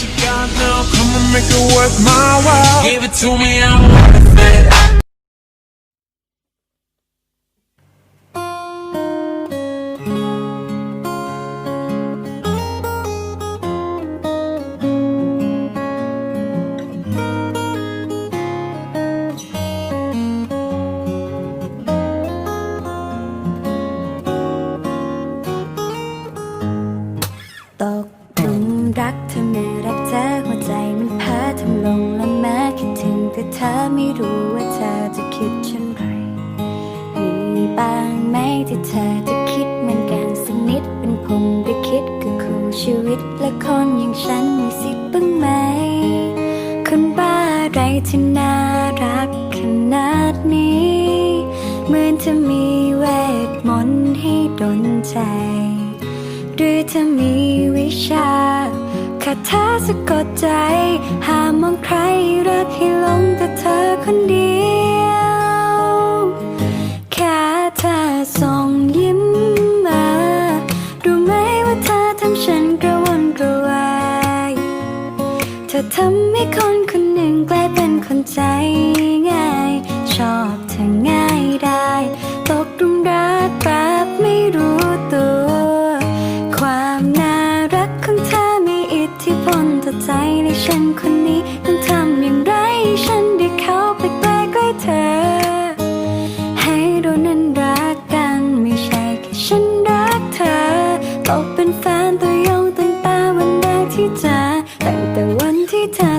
you got now, come and make it worth my while. Give it to me, I'm worth it. ตกหลุมรักเธอ ลงและแม้คิดถึงแต่เธอไม่รู้ว่าเธอจะคิดเช่นไร มีบ้างไหมที่เธอจะคิดเหมือนกันสักนิดเป็นผมได้คิดกับคู่ชีวิตและคนอย่างฉันมีสิทธิ์บ้างไหม คนบ้าอะไรที่น่ารักขนาดนี้ เหมือนจะมีเวทมนต์ให้ดนใจ หรือเธอมี คาถาสะกดใจ ห้ามมองใครรักให้หลงแต่เธอคนเดียว แค่เธอส่งยิ้มมา รู้ไหมว่าเธอทำฉันกระวนกระวาย เธอทำให้คนคนหนึ่งกลายเป็นคนใจ ใจในฉันคนนี้ต้องทำอย่างไรฉันได้เข้าไปใกล้ใกล้เธอ ให้เรานั้นรักกันไม่ใช่แค่ฉันรักเธอตกเป็นแฟนตัวยงตั้งแต่วันแรกที่เจอตั้งแต่วันที่เธอ